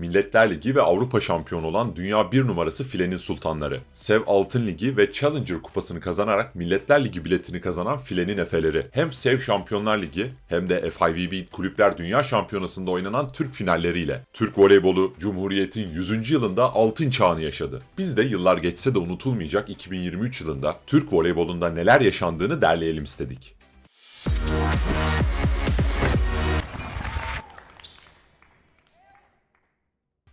Milletler Ligi ve Avrupa şampiyonu olan dünya bir numarası filenin sultanları. Sev Altın Ligi ve Challenger kupasını kazanarak Milletler Ligi biletini kazanan filenin efeleri. Hem Sev Şampiyonlar Ligi hem de FIVB Kulüpler Dünya Şampiyonası'nda oynanan Türk finalleriyle. Türk voleybolu Cumhuriyet'in 100. yılında altın çağını yaşadı. Biz de yıllar geçse de unutulmayacak 2023 yılında Türk voleybolunda neler yaşandığını derleyelim istedik.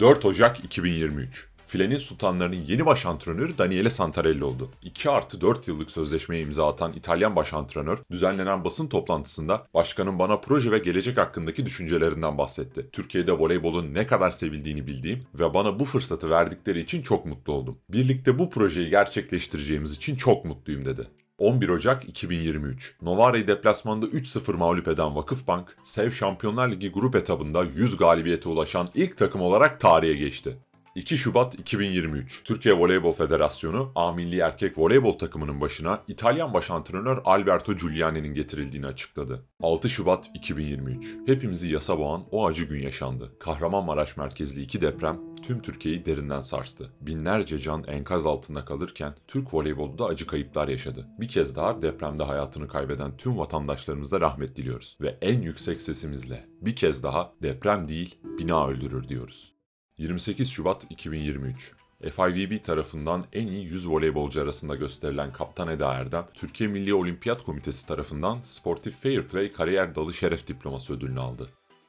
4 Ocak 2023. Filenin sultanlarının yeni baş antrenörü Daniele Santarelli oldu. 2 artı 4 yıllık sözleşmeye imza atan İtalyan baş antrenör, düzenlenen basın toplantısında başkanın bana proje ve gelecek hakkındaki düşüncelerinden bahsetti. Türkiye'de voleybolun ne kadar sevildiğini bildiğim ve bana bu fırsatı verdikleri için çok mutlu oldum. Birlikte bu projeyi gerçekleştireceğimiz için çok mutluyum dedi. 11 Ocak 2023. Novara'yı deplasmanda 3-0 mağlup eden Vakıfbank, Sev Şampiyonlar Ligi grup etabında 100 galibiyete ulaşan ilk takım olarak tarihe geçti. 2 Şubat 2023. Türkiye Voleybol Federasyonu A Milli Erkek Voleybol takımının başına İtalyan baş antrenör Alberto Giuliani'nin getirildiğini açıkladı. 6 Şubat 2023. Hepimizi yasa boğan o acı gün yaşandı. Kahramanmaraş merkezli iki deprem tüm Türkiye'yi derinden sarstı. Binlerce can enkaz altında kalırken Türk voleybolu da acı kayıplar yaşadı. Bir kez daha depremde hayatını kaybeden tüm vatandaşlarımıza rahmet diliyoruz. Ve en yüksek sesimizle bir kez daha deprem değil bina öldürür diyoruz. 28 Şubat 2023 FIVB tarafından en iyi 100 voleybolcu arasında gösterilen Kaptan Eda Erdem, Türkiye Milli Olimpiyat Komitesi tarafından Sportif Fair Play Kariyer Dalı Şeref Diploması ödülünü aldı.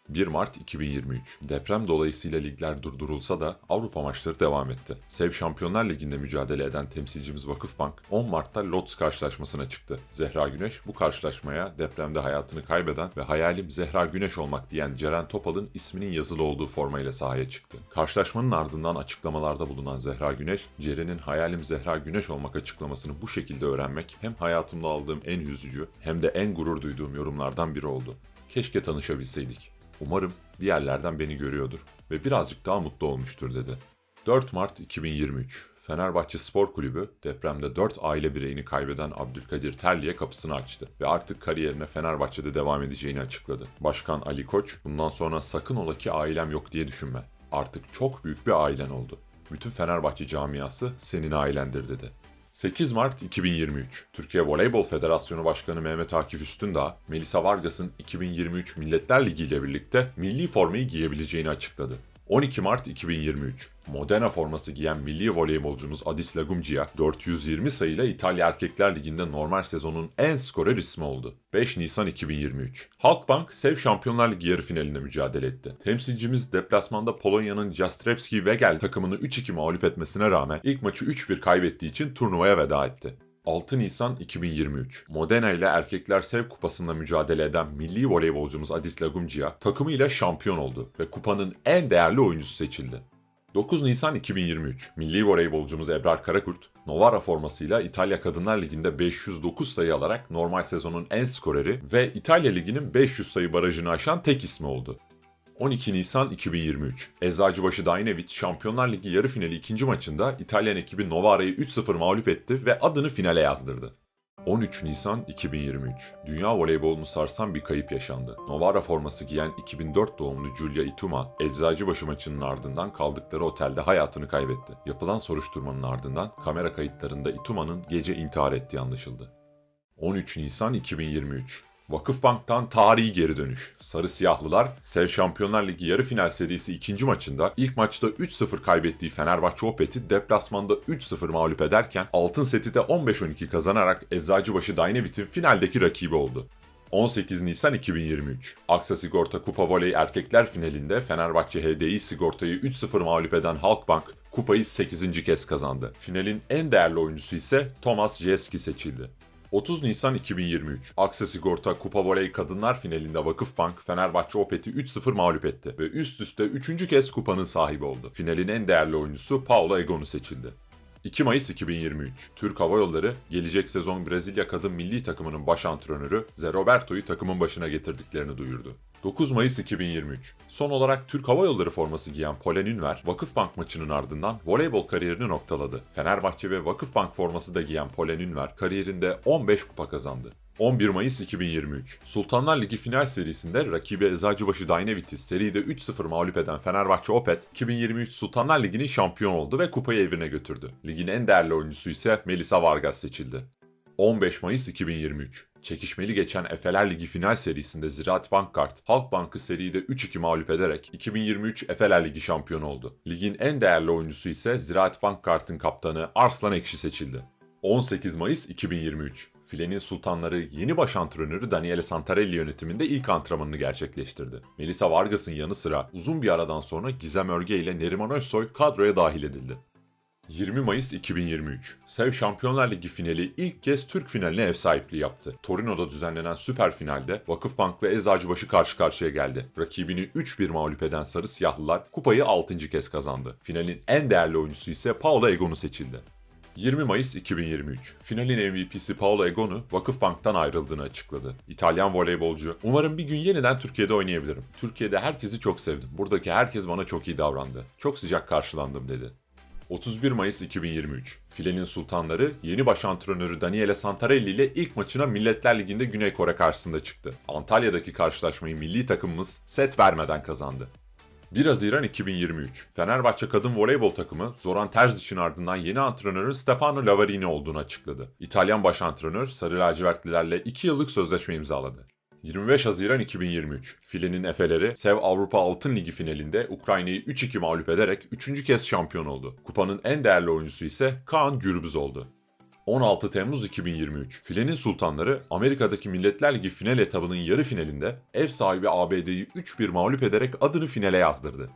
1 Mart 2023. Deprem dolayısıyla ligler durdurulsa da Avrupa maçları devam etti. Sev Şampiyonlar Ligi'nde mücadele eden temsilcimiz Vakıfbank 10 Mart'ta Lotz karşılaşmasına çıktı. Zehra Güneş bu karşılaşmaya depremde hayatını kaybeden ve hayalim Zehra Güneş olmak diyen Ceren Topal'ın isminin yazılı olduğu formayla sahaya çıktı. Karşılaşmanın ardından açıklamalarda bulunan Zehra Güneş, Ceren'in hayalim Zehra Güneş olmak açıklamasını bu şekilde öğrenmek hem hayatımda aldığım en üzücü hem de en gurur duyduğum yorumlardan biri oldu. Keşke tanışabilseydik. Umarım bir yerlerden beni görüyordur ve birazcık daha mutlu olmuştur dedi. 4 Mart 2023 Fenerbahçe Spor Kulübü depremde 4 aile bireyini kaybeden Abdülkadir Terli'ye kapısını açtı ve artık kariyerine Fenerbahçe'de devam edeceğini açıkladı. Başkan Ali Koç, bundan sonra sakın ola ki ailem yok diye düşünme. Artık çok büyük bir ailen oldu. Bütün Fenerbahçe camiası senin ailendir dedi. 8 Mart 2023 Türkiye Voleybol Federasyonu Başkanı Mehmet Akif Üstündağ, Melisa Vargas'ın 2023 Milletler Ligi ile birlikte milli formayı giyebileceğini açıkladı. 12 Mart 2023 Modena forması giyen milli voleybolcumuz Adis Lagumcia 420 sayıyla İtalya Erkekler Ligi'nde normal sezonun en skorer ismi oldu. 5 Nisan 2023 Halkbank Sev Şampiyonlar Ligi yarı finalinde mücadele etti. Temsilcimiz deplasmanda Polonya'nın Jastrzębski Wegel takımını 3-2 mağlup etmesine rağmen ilk maçı 3-1 kaybettiği için turnuvaya veda etti. 6 Nisan 2023. Modena ile Erkekler Sev Kupası'nda mücadele eden milli voleybolcumuz Adis Lagumcia takımıyla şampiyon oldu ve kupanın en değerli oyuncusu seçildi. 9 Nisan 2023. Milli voleybolcumuz Ebrar Karakurt, Novara formasıyla İtalya Kadınlar Ligi'nde 509 sayı alarak normal sezonun en skoreri ve İtalya Ligi'nin 500 sayı barajını aşan tek ismi oldu. 12 Nisan 2023. Eczacıbaşı Dainevic Şampiyonlar Ligi yarı finali ikinci maçında İtalyan ekibi Novara'yı 3-0 mağlup etti ve adını finale yazdırdı. 13 Nisan 2023. Dünya voleybolunu sarsan bir kayıp yaşandı. Novara forması giyen 2004 doğumlu Julia Ituma, Eczacıbaşı maçının ardından kaldıkları otelde hayatını kaybetti. Yapılan soruşturmanın ardından kamera kayıtlarında Ituma'nın gece intihar ettiği anlaşıldı. 13 Nisan 2023. Vakıfbank'tan tarihi geri dönüş. Sarı Siyahlılar, Sev Şampiyonlar Ligi yarı final serisi ikinci maçında ilk maçta 3-0 kaybettiği Fenerbahçe Opet'i deplasmanda 3-0 mağlup ederken altın seti de 15-12 kazanarak Eczacıbaşı Dynavit'in finaldeki rakibi oldu. 18 Nisan 2023. Aksa Sigorta Kupa Voley Erkekler finalinde Fenerbahçe HDI Sigorta'yı 3-0 mağlup eden Halkbank kupayı 8. kez kazandı. Finalin en değerli oyuncusu ise Thomas Jeski seçildi. 30 Nisan 2023. Aksa Sigorta Kupa Voley Kadınlar finalinde Vakıfbank Fenerbahçe Opet'i 3-0 mağlup etti ve üst üste 3. kez kupanın sahibi oldu. Finalin en değerli oyuncusu Paula Egonu seçildi. 2 Mayıs 2023. Türk Hava Yolları gelecek sezon Brezilya kadın milli takımının baş antrenörü Zé Roberto'yu takımın başına getirdiklerini duyurdu. 9 Mayıs 2023. Son olarak Türk Hava Yolları forması giyen Polen Ünver, Vakıfbank maçının ardından voleybol kariyerini noktaladı. Fenerbahçe ve Vakıfbank forması da giyen Polen Ünver kariyerinde 15 kupa kazandı. 11 Mayıs 2023. Sultanlar Ligi final serisinde rakibi Eczacıbaşı Dynavit'i seride 3-0 mağlup eden Fenerbahçe Opet, 2023 Sultanlar Ligi'nin şampiyon oldu ve kupayı evine götürdü. Ligin en değerli oyuncusu ise Melisa Vargas seçildi. 15 Mayıs 2023. Çekişmeli geçen Efeler Ligi final serisinde Ziraat Bankkart, Halk Bank'ı seride 3-2 mağlup ederek 2023 Efeler Ligi şampiyonu oldu. Ligin en değerli oyuncusu ise Ziraat Bankkart'ın kaptanı Arslan Ekşi seçildi. 18 Mayıs 2023. Filenin Sultanları yeni baş antrenörü Daniele Santarelli yönetiminde ilk antrenmanını gerçekleştirdi. Melisa Vargas'ın yanı sıra uzun bir aradan sonra Gizem Örge ile Neriman Özsoy kadroya dahil edildi. 20 Mayıs 2023. Sev Şampiyonlar Ligi finali ilk kez Türk finaline ev sahipliği yaptı. Torino'da düzenlenen süper finalde Vakıfbank'la Eczacıbaşı karşı karşıya geldi. Rakibini 3-1 mağlup eden Sarı Siyahlılar kupayı 6. kez kazandı. Finalin en değerli oyuncusu ise Paolo Egonu seçildi. 20 Mayıs 2023. Finalin MVP'si Paolo Egonu Vakıfbank'tan ayrıldığını açıkladı. İtalyan voleybolcu, umarım bir gün yeniden Türkiye'de oynayabilirim. Türkiye'de herkesi çok sevdim. Buradaki herkes bana çok iyi davrandı. Çok sıcak karşılandım dedi. 31 Mayıs 2023. Filenin Sultanları yeni baş antrenörü Daniele Santarelli ile ilk maçına Milletler Ligi'nde Güney Kore karşısında çıktı. Antalya'daki karşılaşmayı milli takımımız set vermeden kazandı. 1 Haziran 2023. Fenerbahçe kadın voleybol takımı Zoran Terzic'in ardından yeni antrenörü Stefano Lavarini olduğunu açıkladı. İtalyan baş antrenör Sarı lacivertlilerle 2 yıllık sözleşme imzaladı. 25 Haziran 2023. Filenin Efeleri Sev Avrupa Altın Ligi finalinde Ukrayna'yı 3-2 mağlup ederek 3. kez şampiyon oldu. Kupanın en değerli oyuncusu ise Kaan Gürbüz oldu. 16 Temmuz 2023. Filenin Sultanları Amerika'daki Milletler Ligi final etabının yarı finalinde ev sahibi ABD'yi 3-1 mağlup ederek adını finale yazdırdı.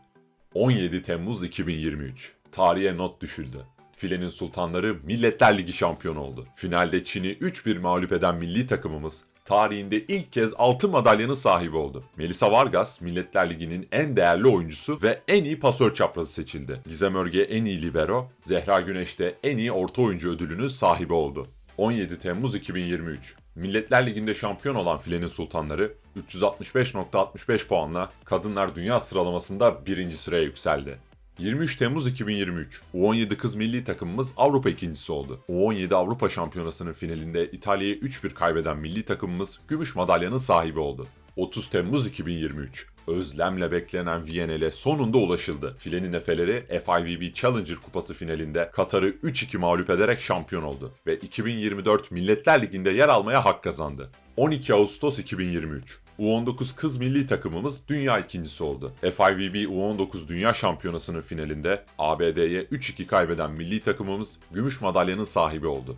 17 Temmuz 2023. Tarihe not düşüldü. Filenin Sultanları Milletler Ligi şampiyonu oldu. Finalde Çin'i 3-1 mağlup eden milli takımımız tarihinde ilk kez altın madalyanın sahibi oldu. Melisa Vargas, Milletler Ligi'nin en değerli oyuncusu ve en iyi pasör çaprazı seçildi. Gizem Örge en iyi libero, Zehra Güneş de en iyi orta oyuncu ödülünün sahibi oldu. 17 Temmuz 2023. Milletler Ligi'nde şampiyon olan Filenin Sultanları 365.65 puanla Kadınlar Dünya sıralamasında birinci sıraya yükseldi. 23 Temmuz 2023. U17 kız milli takımımız Avrupa ikincisi oldu. U17 Avrupa Şampiyonası'nın finalinde İtalya'yı 3-1 kaybeden milli takımımız gümüş madalyanın sahibi oldu. 30 Temmuz 2023. Özlemle beklenen Viyana'ya sonunda ulaşıldı. Filenin Efeleri FIVB Challenger Kupası finalinde Katar'ı 3-2 mağlup ederek şampiyon oldu ve 2024 Milletler Ligi'nde yer almaya hak kazandı. 12 Ağustos 2023. U19 kız milli takımımız dünya ikincisi oldu. FIVB U19 Dünya Şampiyonası'nın finalinde ABD'ye 3-2 kaybeden milli takımımız gümüş madalyanın sahibi oldu.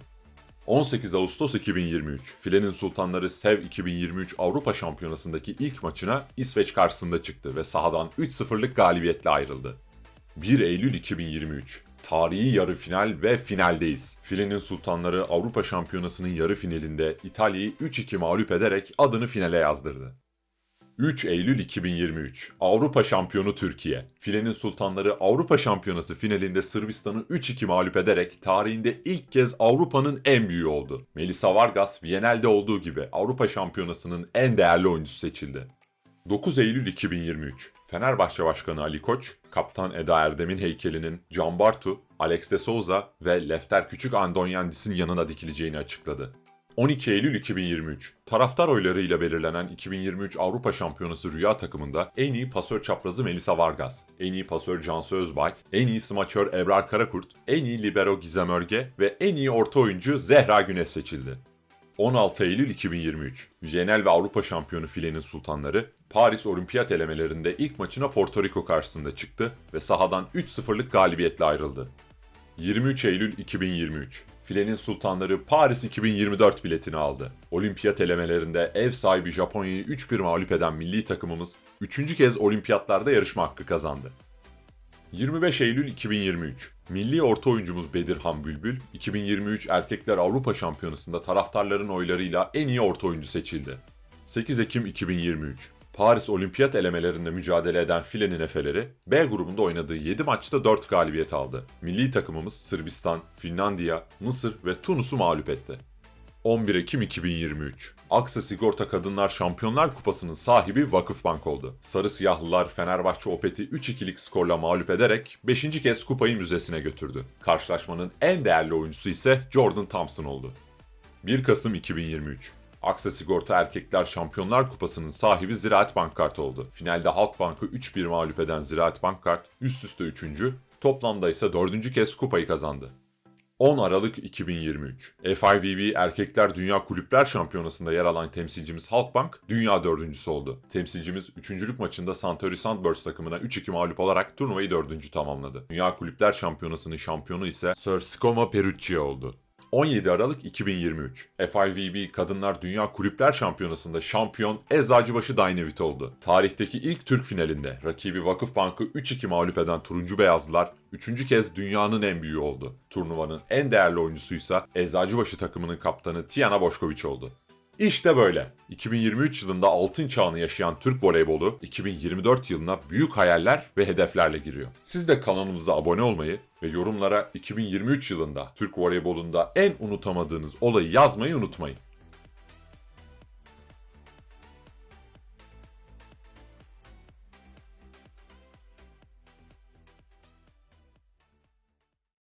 18 Ağustos 2023. Filenin Sultanları Sev 2023 Avrupa Şampiyonası'ndaki ilk maçına İsveç karşısında çıktı ve sahadan 3-0'lık galibiyetle ayrıldı. 1 Eylül 2023. Tarihi yarı final ve finaldeyiz. Filenin Sultanları Avrupa Şampiyonası'nın yarı finalinde İtalya'yı 3-2 mağlup ederek adını finale yazdırdı. 3 Eylül 2023 Avrupa Şampiyonu Türkiye. Filenin Sultanları Avrupa Şampiyonası finalinde Sırbistan'ı 3-2 mağlup ederek tarihinde ilk kez Avrupa'nın en büyüğü oldu. Melisa Vargas, Viyanel'de olduğu gibi Avrupa Şampiyonası'nın en değerli oyuncusu seçildi. 9 Eylül 2023 Fenerbahçe Başkanı Ali Koç, Kaptan Eda Erdem'in heykelinin Can Bartu, Alex de Souza ve Lefter Küçük Andonyandis'in yanına dikileceğini açıkladı. 12 Eylül 2023. Taraftar oylarıyla belirlenen 2023 Avrupa Şampiyonası Rüya takımında en iyi pasör çaprazı Melisa Vargas, en iyi pasör Cansu Özbay, en iyi smaçör Ebrar Karakurt, en iyi libero Gizem Örge ve en iyi orta oyuncu Zehra Güneş seçildi. 16 Eylül 2023. Viyanel ve Avrupa şampiyonu Filenin Sultanları Paris Olimpiyat elemelerinde ilk maçına Porto Rico karşısında çıktı ve sahadan 3-0'lık galibiyetle ayrıldı. 23 Eylül 2023. Filenin Sultanları Paris 2024 biletini aldı. Olimpiyat elemelerinde ev sahibi Japonya'yı 3-1 mağlup eden milli takımımız 3. kez olimpiyatlarda yarışma hakkı kazandı. 25 Eylül 2023. Milli orta oyuncumuz Bedirhan Bülbül, 2023 Erkekler Avrupa Şampiyonası'nda taraftarların oylarıyla en iyi orta oyuncu seçildi. 8 Ekim 2023. Paris Olimpiyat elemelerinde mücadele eden Filenin Efeleri, B grubunda oynadığı 7 maçta 4 galibiyet aldı. Milli takımımız Sırbistan, Finlandiya, Mısır ve Tunus'u mağlup etti. 11 Ekim 2023. Aksa Sigorta Kadınlar Şampiyonlar Kupası'nın sahibi Vakıfbank oldu. Sarı Siyahlılar Fenerbahçe Opet'i 3-2'lik skorla mağlup ederek 5. kez kupayı müzesine götürdü. Karşılaşmanın en değerli oyuncusu ise Jordan Thompson oldu. 1 Kasım 2023. Aksa Sigorta Erkekler Şampiyonlar Kupası'nın sahibi Ziraat Bankart oldu. Finalde Halkbank'ı 3-1 mağlup eden Ziraat Bankart üst üste 3. Toplamda ise 4. kez kupayı kazandı. 10 Aralık 2023. FIVB Erkekler Dünya Kulüpler Şampiyonası'nda yer alan temsilcimiz Halkbank dünya dördüncüsü oldu. Temsilcimiz 3. maçında Santori Sandburst takımına 3-2 mağlup olarak turnuvayı dördüncü tamamladı. Dünya Kulüpler Şampiyonası'nın şampiyonu ise Sir Scoma Perucci oldu. 17 Aralık 2023. FIVB Kadınlar Dünya Kulüpler Şampiyonası'nda şampiyon Eczacıbaşı Dynavit oldu. Tarihteki ilk Türk finalinde rakibi Vakıfbank'ı 3-2 mağlup eden Turuncu Beyazlılar 3. kez dünyanın en büyüğü oldu. Turnuvanın en değerli oyuncusuysa Eczacıbaşı takımının kaptanı Tiana Boşkoviç oldu. İşte böyle. 2023 yılında altın çağını yaşayan Türk voleybolu 2024 yılına büyük hayaller ve hedeflerle giriyor. Siz de kanalımıza abone olmayı ve yorumlara 2023 yılında Türk voleybolunda en unutamadığınız olayı yazmayı unutmayın.